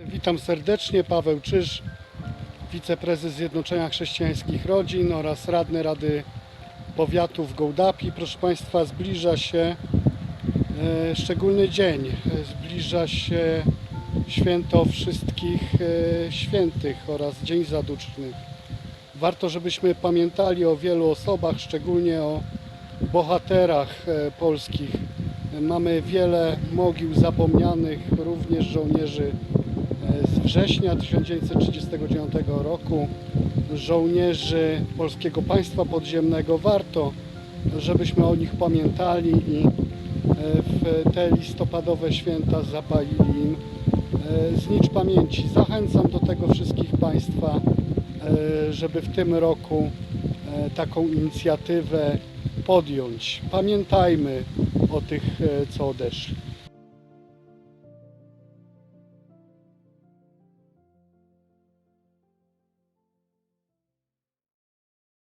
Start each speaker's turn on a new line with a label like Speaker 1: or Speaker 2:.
Speaker 1: Witam serdecznie, Paweł Czyż, wiceprezes Zjednoczenia Chrześcijańskich Rodzin oraz radny Rady Powiatu w Gołdapi. Proszę Państwa, zbliża się e, szczególny dzień. Zbliża się święto wszystkich e, świętych oraz Dzień Zaduczny. Warto, żebyśmy pamiętali o wielu osobach, szczególnie o bohaterach e, polskich. Mamy wiele mogił zapomnianych, również żołnierzy z września 1939 roku, żołnierzy Polskiego Państwa Podziemnego. Warto, żebyśmy o nich pamiętali i e, w te listopadowe święta zapalili im e, znicz pamięci. Zachęcam do tego wszystkich Państwa, e, żeby w tym roku taką inicjatywę podjąć. Pamiętajmy o tych, co odeszli.